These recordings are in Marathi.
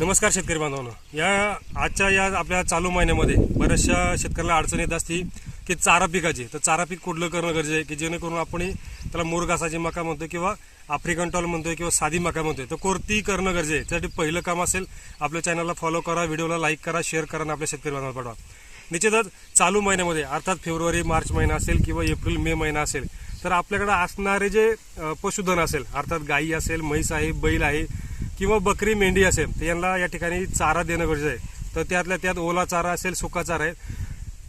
नमस्कार शेतकरी बांधवांनो. या आजच्या या आपल्या चालू महिन्यामध्ये बऱ्याचशा शेतकऱ्याला अडचण येत असती की चारा पिकाची. तर चारा पीक कुठलं करणं गरजेचं आहे की जेणेकरून आपण त्याला मुरघासाची मका म्हणतोय किंवा आफ्रिकन टॉल म्हणतोय किंवा साधी मका म्हणतोय. तर कोरती करणं गरजेचं आहे. त्यासाठी पहिलं काम असेल आपल्या चॅनलला फॉलो करा व्हिडिओला लाईक करा शेअर करा आणि आपल्या शेतकरी बांधवांना पाठवा. निश्चितच चालू महिन्यामध्ये अर्थात फेब्रुवारी मार्च महिना असेल किंवा एप्रिल मे महिना असेल तर आपल्याकडे असणारे जे पशुधन असेल अर्थात गाई असेल म्हैस आहे बैल आहे किंवा बकरी मेंढी असेल तर यांना या ठिकाणी चारा देणं गरजेचं आहे. तर त्यातल्या त्यात ओला चारा असेल सुका चारा आहे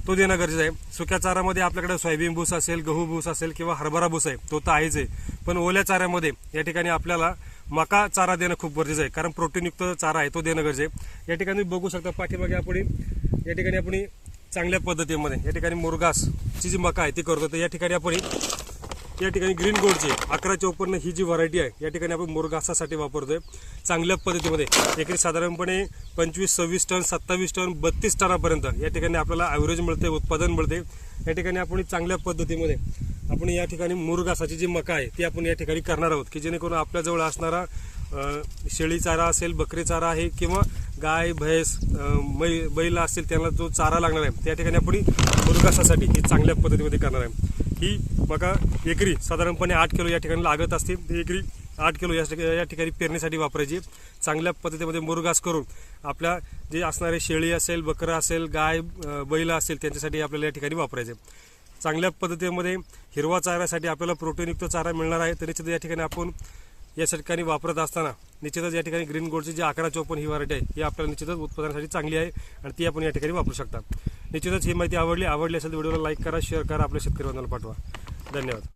तो देणं गरजेचं आहे. सुक्या चारामध्ये आपल्याकडे सोयाबीन भूस असेल गहू भूस असेल किंवा हरभरा भूस आहे तो तर आहेच आहे. पण ओल्या चाऱ्यामध्ये या ठिकाणी आपल्याला मका चारा देणं खूप गरजेचं आहे कारण प्रोटीनयुक्त चारा आहे तो देणं गरजेचं आहे. या ठिकाणी बघू शकता पाठीमागे आपण या ठिकाणी आपण चांगल्या पद्धतीमध्ये या ठिकाणी मुरगासची जी मका आहे ती करतो. तर या ठिकाणी आपण या ठिकाणी ग्रीन गोडची अकरा चौपन्न ही जी व्हरायटी आहे या ठिकाणी आपण मुरघासासाठी वापरतोय. चांगल्या पद्धतीमध्ये एकरी साधारणपणे पंचवीस सव्वीस टन सत्तावीस टन बत्तीस टनापर्यंत या ठिकाणी आपल्याला ॲव्हरेज मिळते उत्पादन मिळते या ठिकाणी आपण चांगल्या पद्धतीमध्ये आपण या ठिकाणी मुरघासाची जी मका आहे ती आपण या ठिकाणी करणार आहोत की जेणेकरून आपल्याजवळ असणारा शेळी चारा असेल बकरी चारा आहे किंवा गाय म्हैस मै बैल असतील त्यांना जो चारा लागणार आहे त्या ठिकाणी आपण मुरघासासाठी ही चांगल्या पद्धतीमध्ये करणार आहे. ही बघा एकरी साधारणपणे आठ किलो या ठिकाणी लागत असते. ती एकरी आठ किलो या ठिकाणी या ठिकाणी पेरणीसाठी वापरायची. चांगल्या पद्धतीमध्ये मुरगास करून आपल्या जे असणारे शेळी असेल बकरं असेल गाय बैल असेल त्यांच्यासाठी आपल्याला या ठिकाणी वापरायचे. चांगल्या पद्धतीमध्ये हिरवा चाऱ्यासाठी आपल्याला प्रोटीनयुक्त चारा मिळणार आहे. तर निश्चित या ठिकाणी आपण या ठिकाणी वापरत असताना निश्चितच या ठिकाणी ग्रीन गोल्डची जी अकरा चौपन्न ही व्हरायटी आहे ही आपल्याला निश्चितच उत्पादनासाठी चांगली आहे आणि ती आपण या ठिकाणी वापरू शकता. निश्चितच ही माहिती आवडली. आवडली असेल तर व्हिडिओला लाईक करा शेअर करा. आपल्या शेतकरी बांधवांना पाठवा. धन्यवाद.